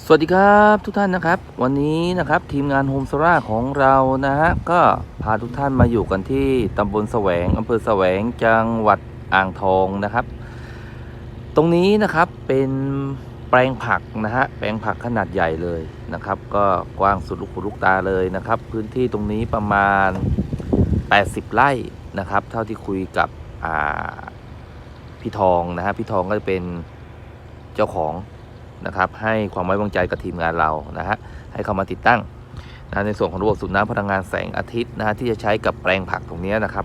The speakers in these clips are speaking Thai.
สวัสดีครับทุกท่านนะครับ วันนี้นะครับทีมงานโฮมโซล่าของเรานะฮะก็พาทุกท่านมาอยู่กันที่ตำบลแสวงอำเภอแสวงจังหวัดอ่างทองนะครับ ตรงนี้นะครับเป็นแปลงผักนะฮะแปลงผักขนาดใหญ่เลยนะครับ ก็กว้างสุดลูกหูลูกตาเลยนะครับ พื้นที่ตรงนี้ประมาณ 80 ไร่นะครับ เท่าที่คุยกับพี่ทองนะฮะพี่ทองก็จะเป็นเจ้าของ นะครับ ให้ความไว้วางใจกับทีมงานเรานะฮะให้เข้ามาติดตั้งนะในส่วนของระบบสูบน้ำพลังงานแสงอาทิตย์นะฮะที่จะใช้กับแปลงผักตรงนี้นะครับ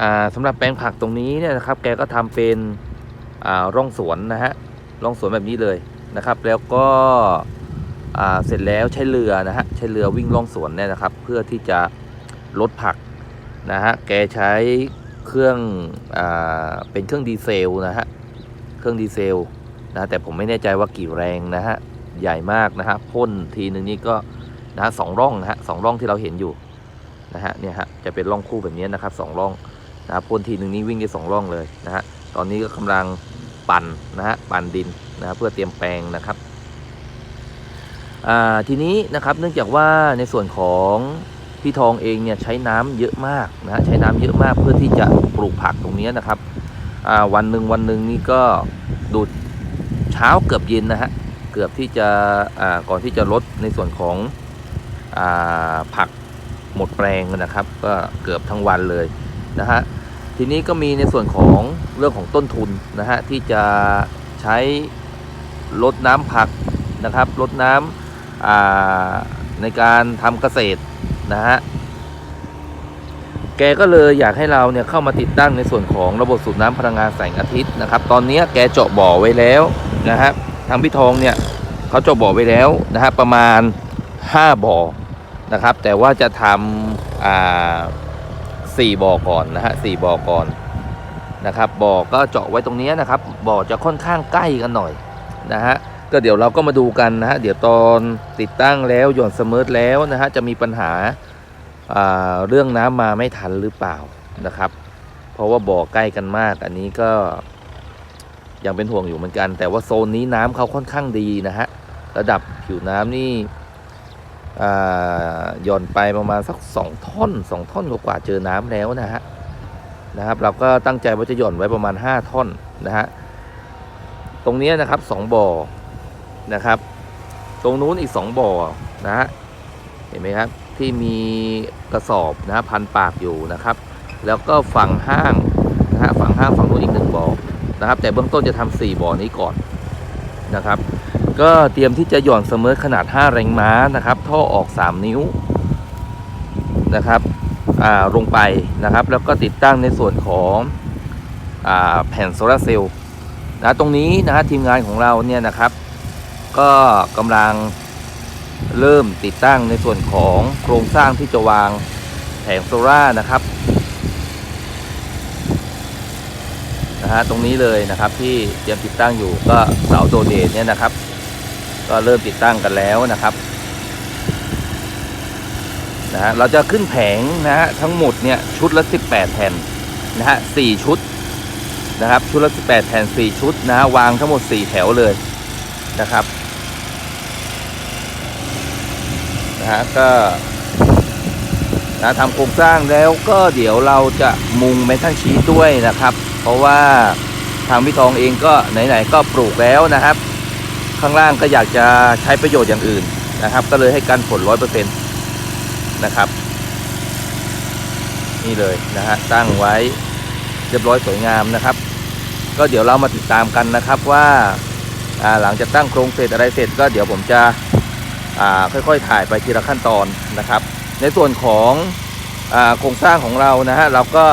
อ่าสำหรับแปลงผักตรงนี้เนี่ยนะครับ แกก็ทำเป็นร่องสวนนะฮะร่องสวนแบบนี้เลยนะครับ แล้วก็เสร็จแล้วใช้เรือนะฮะใช้เรือวิ่งร่องสวนเนี่ยนะครับ เพื่อที่จะลดผักนะฮะแกใช้เครื่องอเป็นเครื่องดีเซลนะฮะเครื่องดีเซล นะแต่ผมไม่แน่ใจว่ากี่แรงนะฮะใหญ่มากนะฮะพ่นทีหนึ่งนี่ก็นะฮะสองร่องนะฮะสองร่องที่เราเห็นอยู่นะฮะเนี่ยฮะจะเป็นร่องคู่แบบนี้นะครับสองร่องนะฮะพ่นทีหนึ่งนี่วิ่งได้สองร่องเลยนะฮะตอนนี้ก็กำลังปั่นนะฮะปั่นดินนะฮะเพื่อเตรียมแปลงนะครับอ่าทีนี้นะครับเนื่องจากว่าในส่วนของพี่ทองเองเนี่ยใช้น้ำเยอะมากนะฮะใช้น้ำเยอะมากเพื่อที่จะปลูกผักตรงนี้นะครับอ่าวันหนึ่งวันหนึ่งนี่ก็ดูด ช้าเกือบเย็นนะฮะเกือบที่จะก่อนที่จะลดในส่วนของอผักหมดแปลงนะครับ ก็เกือบทั้งวันเลยนะฮะทีนี้ก็มีในส่วนของเรื่องของต้นทุนนะฮะที่จะใช้ลดน้ำผักนะครับลดน้ำในการทำเกษตรนะฮะ แกก็เลยอยากให้เราเนี่ยเข้ามาติดตั้งในส่วนของระบบสูบน้ำพลังงานแสงอาทิตย์นะครับ ตอนนี้แกเจาะบ่อไว้แล้วนะครับทางพี่ทองเนี่ยเขาเจาะบ่อไว้แล้วนะฮะประมาณ 5 บ่อนะครับ แต่ว่าจะทำอ่าสี่บ่อก่อนนะฮะสี่บ่อก่อนนะครับบ่อก็เจาะไว้ตรงนี้นะครับบ่อจะค่อนข้างใกล้กันหน่อยนะฮะก็เดี๋ยวเราก็มาดูกันนะฮะเดี๋ยวตอนติดตั้งแล้วหย่อนเสมอแล้วนะฮะจะมีปัญหา เรื่องน้ำมาไม่ทันหรือเปล่านะครับ เพราะว่าบ่อใกล้กันมาก อันนี้ก็ยังเป็นห่วงอยู่เหมือนกัน แต่ว่าโซนนี้น้ำเขาค่อนข้างดีนะฮะระดับผิวน้ำนี่หย่อนไปประมาณสักสองท่อนสองท่อนกว่าเจอน้ำแล้วนะฮะนะครับ เราก็ตั้งใจว่าจะหย่อนไว้ประมาณ 5 ท่อนนะฮะตรงนี้นะครับสองบ่อนะครับ ตรงนู้นอีกสองบ่อนะฮะเห็นไหมครับ ที่มีกระสอบนะฮะพันปากอยู่นะครับ แล้วก็ฝั่งห้างนะฮะฝั่งห้างฝั่งนู้นอีกหนึ่งบ่อนะครับ แต่เบื้องต้นจะทำสี่บ่อนี้ก่อนนะครับ ก็เตรียมที่จะหย่อนเสมอขนาด 5 แรงม้านะครับ ท่อออก 3 นิ้วนะครับอ่าลงไปนะครับ แล้วก็ติดตั้งในส่วนของอ่าแผ่นโซลาร์เซลล์นะตรงนี้นะฮะทีมงานของเราเนี่ยนะครับ ก็กำลัง เริ่มติดตั้งในส่วนของโครงสร้างที่จะวางแผงโซล่านะครับนะฮะตรงนี้เลยนะครับที่เตรียมติดตั้งอยู่ก็เสาโดเดทเนี่ยนะครับ ก็เริ่มติดตั้งกันแล้วนะครับนะฮะเราจะขึ้นแผงนะฮะทั้งหมดเนี่ยชุดละ 18 แผ่นนะฮะ4ชุดนะครับชุดละ 18 แผ่น 4 ชุดนะฮะวางทั้งหมด 4 แถวเลยนะครับ นะ ฮะก็นะทำโครงสร้างแล้วก็เดี๋ยวเราจะมุงเมทัลชีตด้วยนะครับ เพราะว่าทางพี่ทองเองก็ไหนๆก็ปลูกแล้วนะครับ ข้างล่างก็อยากจะใช้ประโยชน์อย่างอื่นนะครับ ก็เลยให้กันผลร้อยเปอร์เซ็นต์นะครับ นี่เลยนะฮะตั้งไว้เรียบร้อยสวยงามนะครับ ก็เดี๋ยวเรามาติดตามกันนะครับว่าหลังจากตั้งโครงเสร็จอะไรเสร็จก็เดี๋ยวผมจะ ค่อยๆถ่ายไปทีละขั้นตอนนะครับ ในส่วนของอโครงสร้างของเรานะฮะเราก็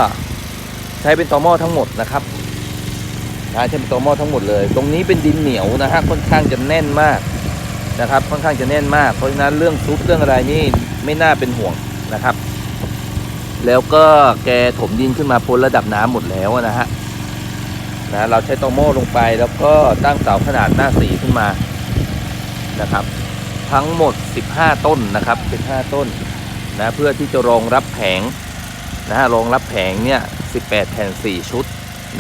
ใช้เป็นตอหม้อทั้งหมดนะครับนะใช้เป็นตอหม้อทั้งหมดเลย ตรงนี้เป็นดินเหนียวนะฮะค่อนข้างจะแน่นมากนะครับ ค่อนข้างจะแน่นมากเพราะฉะนั้นเรื่องซุปเรื่องอะไรนี่ไม่น่าเป็นห่วงนะครับ แล้วก็แกถมดินขึ้นมาพ้นระดับน้ำหมดแล้วนะฮะนะเราใช้ตอหม้อลงไปแล้วก็ตั้งเสาขนาดหน้าสีขึ้นมานะครับ ทั้งหมด 15 ต้นนะครับ 15 ต้นนะเพื่อที่จะรองรับแผงนะฮะรองรับแผงเนี่ย 18 แผ่น 4 ชุด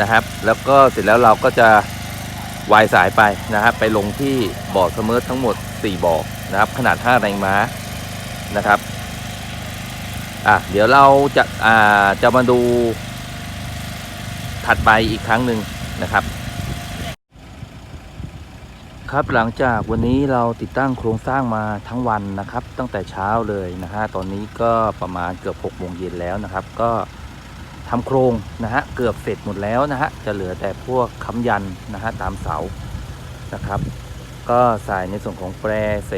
นะครับ แล้วก็เสร็จแล้วเราก็จะวายสายไปนะครับ ไปลงที่บ่อเสมอทั้งหมด 4 บ่อนะครับ ขนาด 5 แรงม้านะครับอะเดี๋ยวเราจะอ่าจะมาดูถัดไปอีกครั้งหนึ่งนะครับ ครับหลังจากวันนี้เราติดตั้งโครงสร้างมาทั้งวันนะครับ ตั้งแต่เช้าเลยนะฮะตอนนี้ก็ประมาณเกือบ6โมงเย็นแล้วนะครับ ก็ทำโครงนะฮะเกือบเสร็จหมดแล้วนะฮะจะเหลือแต่พวกค้ำยันนะฮะตามเสานะครับ ก็ใส่ในส่วนของแปรเส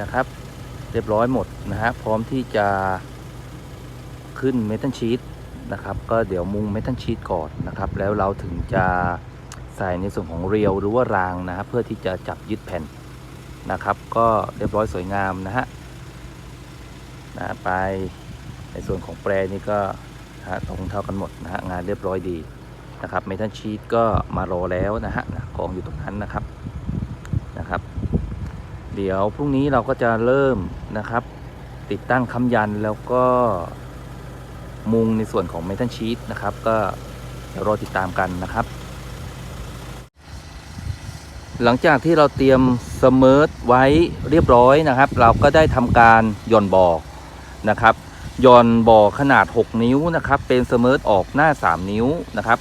นะครับ เรียบร้อยหมดนะฮะพร้อมที่จะขึ้นเมทัลชีตนะครับ ก็เดี๋ยวมุงเมทัลชีตก่อนนะครับ แล้วเราถึงจะ ใส่ในส่วนของเรียวหรือว่ารางนะครับเพื่อที่จะจับยึดแผ่นนะครับ ก็เรียบร้อยสวยงามนะฮะนะไปในส่วนของแปรนี่ก็นะฮะตรงเท่ากันหมดนะฮะงานเรียบร้อยดีนะครับเมทัลชีตก็มารอแล้วนะฮะกองอยู่ตรงนั้นนะครับนะครับ เดี๋ยวพรุ่งนี้เราก็จะเริ่มนะครับ ติดตั้งค้ำยันแล้วก็มุงในส่วนของเมทัลชีตนะครับ ก็เดี๋ยวรอติดตามกันนะครับ หลังจากที่เราเตรียมสมิร์ทไว้เรียบร้อยนะครับ เราก็ได้ทำการหย่อนบ่อนะครับหย่อนบ่อขนาด 6 นิ้วนะครับ เป็นสมิร์ทออกหน้า 3 นิ้วนะครับ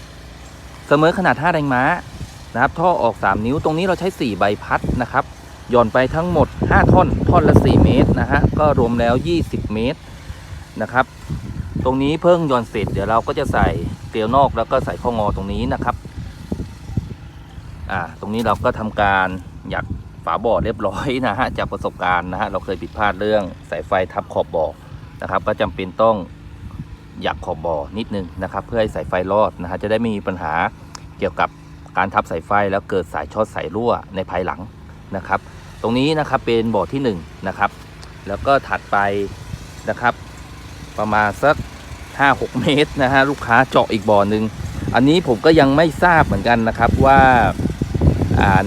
สมิร์ทขนาด 5 แรงม้านะครับท่อออก 3 นิ้วตรงนี้เราใช้ 4 ใบพัดนะครับหย่อนไปทั้งหมด 5 ท่อน ท่อนละ 4 เมตรนะฮะก็รวมแล้ว 20 เมตรนะครับ ตรงนี้เพิ่งหย่อนเสร็จเดี๋ยวเราก็จะใส่เกลียวนอกแล้วก็ใส่ข้องอตรงนี้นะครับ อ่าตรงนี้เราก็ทำการหยัดฝาบ่อเรียบร้อยนะฮะจากประสบการณ์นะฮะเราเคยผิดพลาดเรื่องสายไฟทับขอบบ่อนะครับ ก็จำเป็นต้องหยักขอบบ่อนิดนึงนะครับ เพื่อให้สายไฟรอดนะฮะจะได้ไม่มีปัญหาเกี่ยวกับการทับสายไฟแล้วเกิดสายช็อตสายรั่วในภายหลังนะครับ ตรงนี้นะครับเป็นบ่อที่1นงนะครับ แล้วก็ถัดไปนะครับ ประมาณสัก 5-6 เมตรนะฮะลูกค้าเจาะอีกบ่อหนึ่งอันนี้ผมก็ยังไม่ทราบเหมือนกันนะครับว่า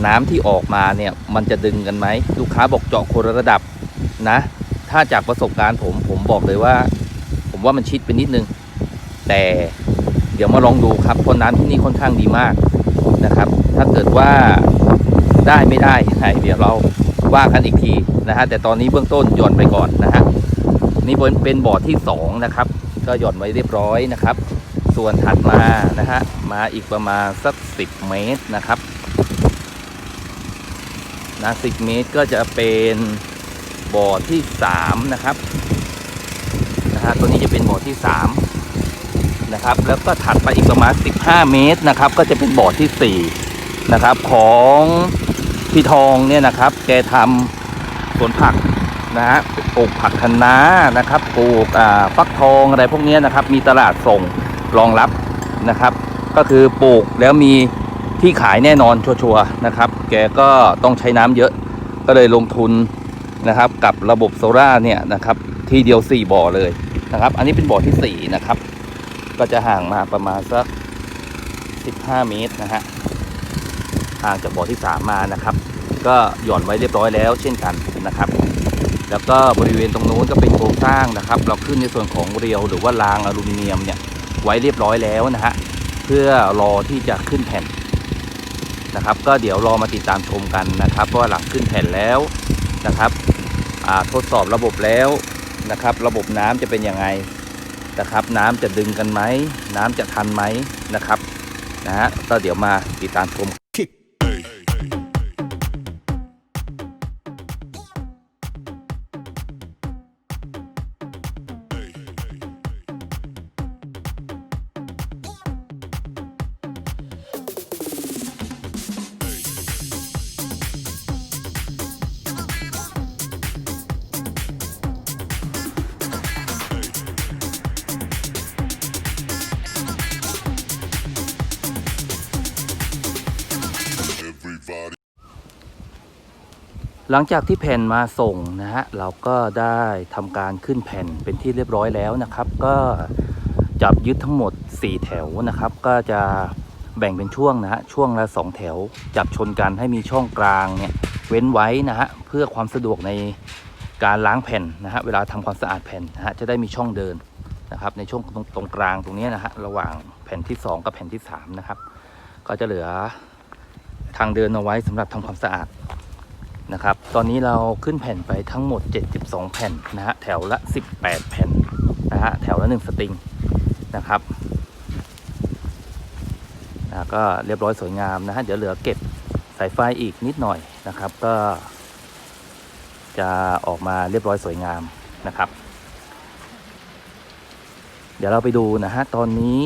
น้ำที่ออกมาเนี่ยมันจะดึงกันไหมลูกค้าบอกเจาะคนระดับนะ ถ้าจากประสบการณ์ผมผมบอกเลยว่า ผมว่ามันชิดไปนิดนึง แต่เดี๋ยวมาลองดูครับเพราะน้ำที่นี่ค่อนข้างดีมากนะครับ ถ้าเกิดว่าได้ไม่ได้เดี๋ยวเราว่ากันอีกทีนะฮะแต่ตอนนี้เบื้องต้นหย่อนไปก่อนนะฮะนี่เป็นบ่อที่สองนะครับก็หย่อนไว้เรียบร้อยนะครับ ส่วนถัดมานะฮะมาอีกประมาณสัก 10 เมตรนะครับ นะ10เมตรก็จะเป็นบ่อที่3นะครับนะฮะตัวนี้จะเป็นบ่อที่3นะครับแล้วก็ถัดไปอีกประมาณ 15 เมตรนะครับ ก็จะเป็นบ่อที่ 4 นะครับของพี่ทองเนี่ยนะครับ แกทำสวนผักนะฮะปลูกผักคะน้านะครับปลูกอ่าฟักทองอะไรพวกนี้นะครับ มีตลาดส่งรองรับนะครับ ก็คือปลูกแล้วมีที่ขายแน่นอนชัวร์ๆนะครับ กก็ต้องใช้น้ำเยอะ ก็เลยลงทุนนะครับ กับระบบโซล่าเนี่ยนะครับที่เดียว 4 บ่อเลยนะครับ อันนี้เป็นบ่อทีสี่ 4 นะครับ ก็จะห่างมาประมาณสัก 15 เมตรนะฮะห่างจากบ่อที่ 3 มานะครับ ก็หย่อนไว้เรียบร้อยแล้วเช่นกันนะครับ แล้วก็บริเวณตรงนู้นก็เป็นโครงสร้างนะครับ เราขึ้นในส่วนของเรียวหรือว่ารางอลูมิเนียมเนี่ยไว้เรียบร้อยแล้วนะฮะเพื่อรอที่จะขึ้นแผ่น นะครับ ก็เดี๋ยวรอมาติดตามชมกันนะครับว่าหลังขึ้นแผ่นแล้วนะครับทดสอบระบบแล้วนะครับ ระบบน้ำจะเป็นยังไงนะครับ น้ำจะดึงกันไหมน้ำจะทันไหมนะครับนะฮะก็เดี๋ยวมาติดตามชม หลังจากที่แผ่นมาส่งนะฮะเราก็ได้ทำการขึ้นแผ่นเป็นที่เรียบร้อยแล้วนะครับ ก็จับยึดทั้งหมด 4 แถวนะครับ ก็จะแบ่งเป็นช่วงนะฮะช่วงละ 2 แถว จับชนกันให้มีช่องกลางเนี่ยเว้นไว้นะฮะเพื่อความสะดวกในการล้างแผ่นนะฮะเวลาทำความสะอาดแผ่นนะฮะจะได้มีช่องเดินนะครับ ในช่วงตรงตรงกลางตรงนี้นะฮะระหว่างแผ่นที่ 2 กับแผ่นที่3นะครับก็จะเหลือทางเดินเอาไว้สำหรับทำความสะอาด นะครับ ตอนนี้เราขึ้นแผ่นไปทั้งหมด 72 แผ่นนะฮะ แถวละ 18 แผ่นนะฮะ แถวละ 1 สตริงนะครับอ่าก็เรียบร้อยสวยงามนะฮะ เดี๋ยวเหลือเก็บสายไฟอีกนิดหน่อยนะครับ ก็จะออกมาเรียบร้อยสวยงามนะครับ เดี๋ยวเราไปดูนะฮะ ตอนนี้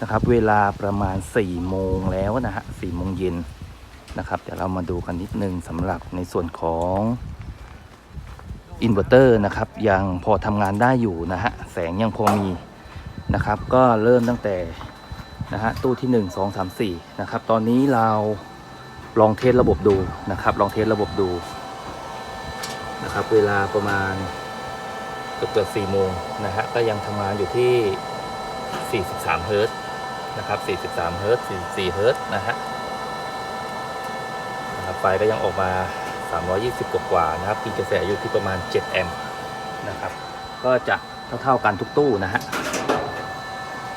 นะครับ เวลาประมาณ4โมงแล้วนะฮะ4โมงเย็น นะครับเดี๋ยวเรามาดูกันนิดนึงสำหรับในส่วนของอินเวอร์เตอร์นะครับยังพอทำงานได้อยู่นะฮะแสงยังพอมีนะครับก็เริ่มตั้งแต่นะฮะตู้ที่ 1 2 3 4นะครับตอนนี้เราลองเทสระบบดูนะครับ ลองเทสระบบดูนะครับเวลาประมาณเกือบเกือบ4โมงนะฮะก็ยังทำงานอยู่ที่ 43 เฮิร์ตนะครับ 43 เฮิร์ต44 เฮิร์ตนะฮะ นะครับไฟก็ยังออกมา 320 กว่ากว่าๆนะครับปีกระแสอยู่ที่ประมาณ 7 แอมป์นะครับ ก็จะเท่าๆกันทุกตู้นะฮะ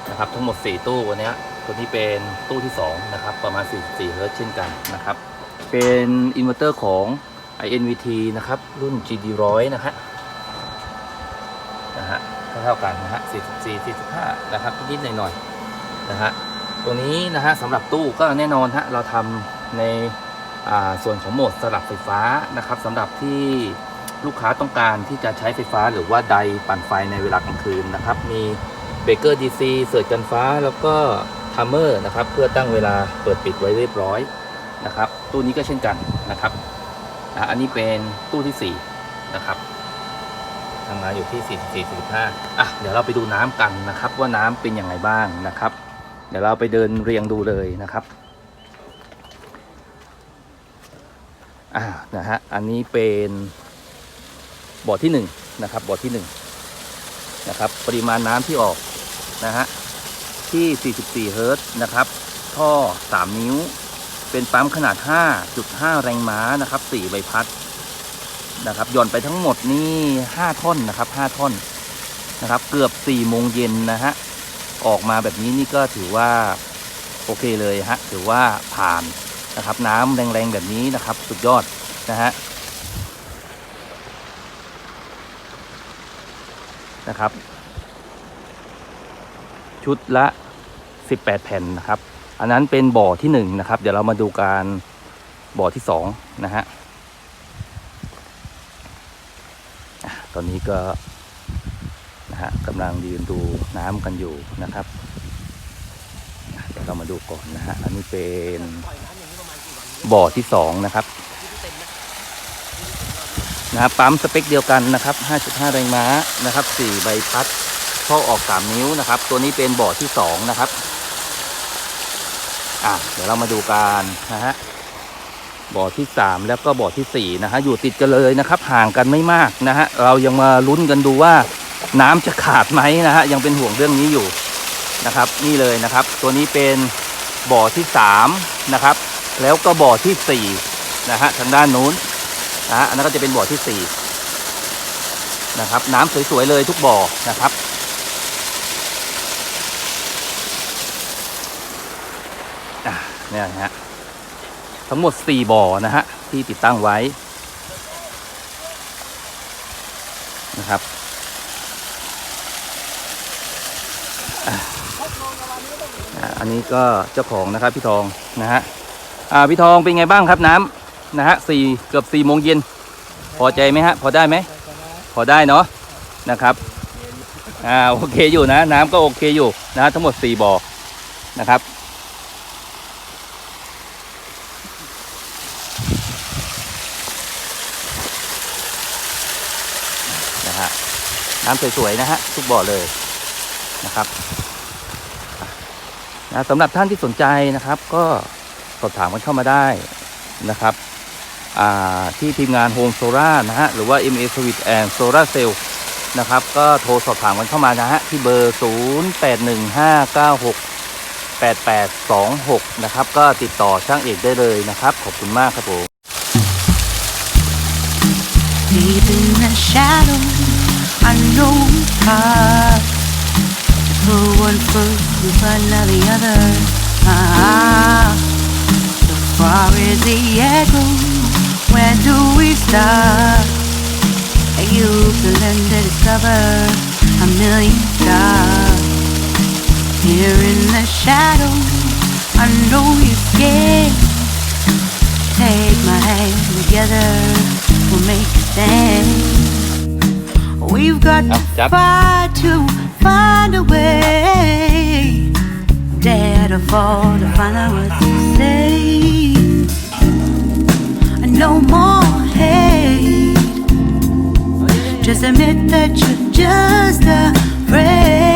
นะครับทั้งหมด 4 ตู้วันนี้ตัวนี้เป็นตู้ที่ 2 นะครับ ประมาณ 44เฮิรตซ์เช่นกันนะครับ เป็นอินเวอร์เตอร์ของ INVT นะครับ รุ่น GD100 นะฮะนะฮะเท่าๆกันนะฮะ44 45 นะครับนิดๆหน่อยๆนะฮะตัวนี้นะฮะสำหรับตู้ก็แน่นอนฮะเราทำใน ส่วนของโหมดสลับไฟฟ้านะครับสำหรับที่ลูกค้าต้องการที่จะใช้ไฟฟ้าหรือว่าไดปั่นไฟในเวลากลางคืนนะครับ มีเบรกเกอร์ DC เสิร์ชกันฟ้าแล้วก็ทัมเมอร์นะครับ เพื่อตั้งเวลาเปิดปิดไว้เรียบร้อยนะครับ ตู้นี้ก็เช่นกันนะครับอะอันนี้เป็นตู้ที่ 4 นะครับทำงานอยู่ที่ 44 45อะเดี๋ยวเราไปดูน้ำกันนะครับ ว่าน้ำเป็นยังไงบ้างนะครับ เดี๋ยวเราไปเดินเรียงดูเลยนะครับ อ่านะฮะอันนี้เป็นบ่อที่1นะครับบ่อที่1นะครับปริมาณน้ำที่ออกนะฮะที่ 44 เฮิรตซ์นะครับ ท่อ 3 นิ้ว เป็นปั๊มขนาด 5.5 แรงม้านะครับ 4 ใบพัดนะครับหย่อนไปทั้งหมดนี่ 5 ท่อนนะครับ 5 ท่อนนะครับ เกือบ 4 โมงเย็นนะฮะ ออกมาแบบนี้นี่ก็ถือว่า โอเคเลยฮะ ถือว่าผ่าน นะครับ น้ำแรงๆแบบนี้นะครับ สุดยอดนะฮะนะครับ ชุดละ 18 แผ่นนะครับ อันนั้นเป็นบ่อที่หนึ่งนะครับ เดี๋ยวเรามาดูการบ่อที่สองนะฮะตอนนี้ก็นะฮะกำลังยืนดูน้ำกันอยู่นะครับ เดี๋ยวเรามาดูก่อนนะฮะ อันนี้เป็น บ่อที่สองนะครับนะครับปั๊มสเปคเดียวกันนะครับ 5.5 แรงม้านะครับ 4 ใบพัดท่อออก 3 นิ้วนะครับ ตัวนี้เป็นบ่อที่สองนะครับ อะ เดี๋ยวเรามาดูกันนะฮะ บ่อที่สามแล้วก็บ่อที่สี่นะฮะ อยู่ติดกันเลยนะครับ ห่างกันไม่มากนะฮะ เรายังมาลุ้นกันดูว่าน้ำจะขาดไหมนะฮะ ยังเป็นห่วงเรื่องนี้อยู่นะครับ นี่เลยนะครับ ตัวนี้เป็นบ่อที่สามนะครับ แล้วก็บ่อที่สี่นะฮะทางด้านนู้นนะฮะอันนั้นก็จะเป็นบ่อที่สี่นะครับ น้ำสวยๆเลยทุกบ่อนะครับอะเนี่ยฮะทั้งหมด 4 บ่อนะฮะที่ติดตั้งไว้นะครับอะอะอันนี้ก็เจ้าของนะครับพี่ทองนะฮะ อ่าพี่ทองเป็นไงบ้างครับน้ำนะฮะสี่เกือบสี่โมงเย็นพอใจไหมฮะพอได้ไหมพอได้เนาะนะครับอ่าโอเคอยู่นะ น้ำก็โอเคอยู่นะฮะทั้งหมด4บ่อนะครับนะฮะน้ำสวยๆนะฮะทุกบ่อเลยนะครับนะสำหรับท่านที่สนใจนะครับก็ สอบถามกันเข้ามาได้นะครับที่ทีมงาน Home Solar นะฮะ หรือว่า MA Service and Solar Cell นะครับ ก็โทรสอบถามกันเข้ามานะฮะ ที่เบอร์ 0815968826 นะครับ ก็ติดต่อช่างเอกได้เลยนะครับ ขอบคุณมากครับผม Deep in the shadow, I know it's hard to put one foot in front of the other. Ah, far is the echo? Where do we start? Are you learn to discover a million stars. Here in the shadows, I know you're scared. Take my hand together, we'll make a stand. We've got to fight to find a way. To fall to find out what to say. And no more hate. Just admit that you're just afraid.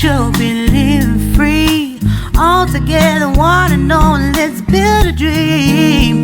Should be living free. All together, one and all, let's build a dream.